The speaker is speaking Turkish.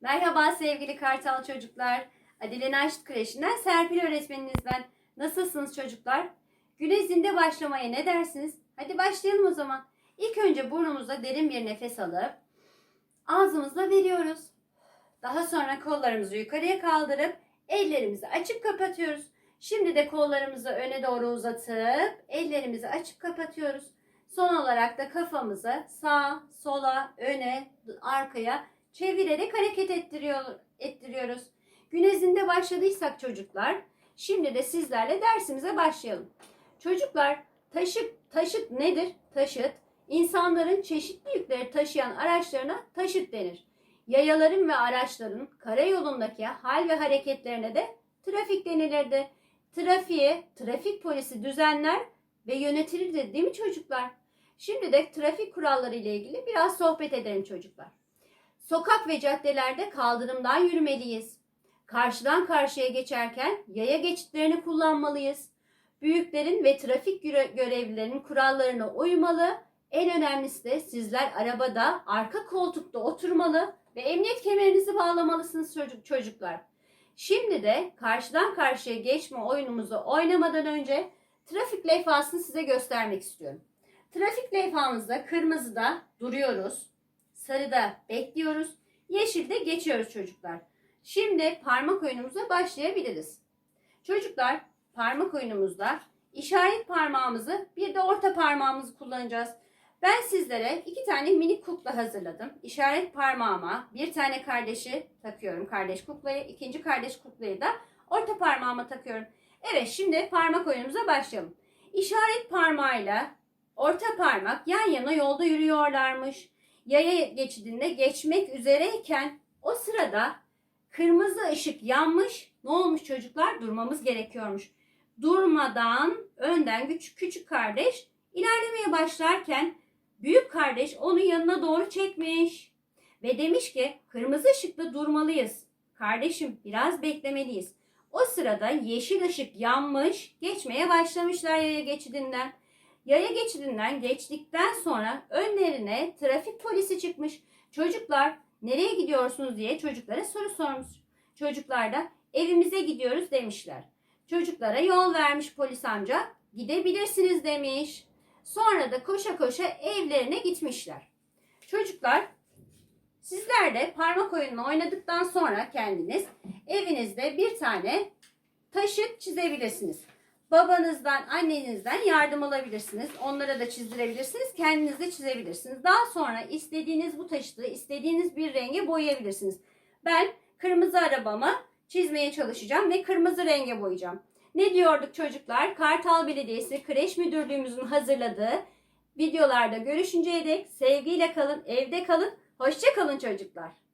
Merhaba sevgili Kartal çocuklar. Adile Naşit Kreşi'nden Serpil öğretmeniniz ben. Nasılsınız çocuklar? Güne zinde başlamaya ne dersiniz? Hadi başlayalım o zaman. İlk önce burnumuzda derin bir nefes alıp ağzımızla veriyoruz. Daha sonra kollarımızı yukarıya kaldırıp ellerimizi açıp kapatıyoruz. Şimdi de kollarımızı öne doğru uzatıp ellerimizi açıp kapatıyoruz. Son olarak da kafamızı sağa, sola, öne, arkaya çevirerek hareket ettiriyor, ettiriyoruz. Güne başladıysak çocuklar, şimdi de sizlerle dersimize başlayalım. Çocuklar, taşıt, taşıt nedir? Taşıt, insanların çeşitli yükleri taşıyan araçlarına taşıt denir. Yayaların ve araçların karayolundaki hal ve hareketlerine de trafik denilirdi. Trafiği trafik polisi düzenler ve yönetilirdi değil mi çocuklar? Şimdi de trafik kuralları ile ilgili biraz sohbet edelim çocuklar. Sokak ve caddelerde kaldırımdan yürümeliyiz. Karşıdan karşıya geçerken yaya geçitlerini kullanmalıyız. Büyüklerin ve trafik göre- görevlilerinin kurallarına uymalı. En önemlisi de sizler arabada arka koltukta oturmalı ve emniyet kemerinizi bağlamalısınız çocuk çocuklar. Şimdi de karşıdan karşıya geçme oyunumuzu oynamadan önce trafik levhasını size göstermek istiyorum. Trafik levhamızda kırmızıda duruyoruz. Sarıda bekliyoruz. Yeşilde geçiyoruz çocuklar. Şimdi parmak oyunumuza başlayabiliriz. Çocuklar parmak oyunumuzda işaret parmağımızı bir de orta parmağımızı kullanacağız. Ben sizlere iki tane minik kukla hazırladım. İşaret parmağıma bir tane kardeşi takıyorum kardeş kuklayı. ikinci kardeş kuklayı da orta parmağıma takıyorum. Evet şimdi parmak oyunumuza başlayalım. İşaret parmağıyla orta parmak yan yana yolda yürüyorlarmış. Yaya geçidinde geçmek üzereyken o sırada kırmızı ışık yanmış. Ne olmuş çocuklar? Durmamız gerekiyormuş. Durmadan önden küçük, küçük kardeş ilerlemeye başlarken büyük kardeş onu yanına doğru çekmiş. Ve demiş ki kırmızı ışıkta durmalıyız. Kardeşim biraz beklemeliyiz. O sırada yeşil ışık yanmış, geçmeye başlamışlar yaya geçidinden. Yaya geçidinden geçtikten sonra önlerine trafik polisi çıkmış. Çocuklar nereye gidiyorsunuz diye çocuklara soru sormuş. Çocuklar da evimize gidiyoruz demişler. Çocuklara yol vermiş polis amca. Gidebilirsiniz demiş. Sonra da koşa koşa evlerine gitmişler. Çocuklar sizler de parmak oyununu oynadıktan sonra kendiniz evinizde bir tane taşıt çizebilirsiniz. Babanızdan, annenizden yardım alabilirsiniz. Onlara da çizdirebilirsiniz. Kendiniz de çizebilirsiniz. Daha sonra istediğiniz bu taşıtı istediğiniz bir renge boyayabilirsiniz. Ben kırmızı arabamı çizmeye çalışacağım ve kırmızı renge boyayacağım. Ne diyorduk çocuklar? Kartal Belediyesi Kreş Müdürlüğümüzün hazırladığı videolarda görüşünceye dek sevgiyle kalın, evde kalın. Hoşça kalın çocuklar.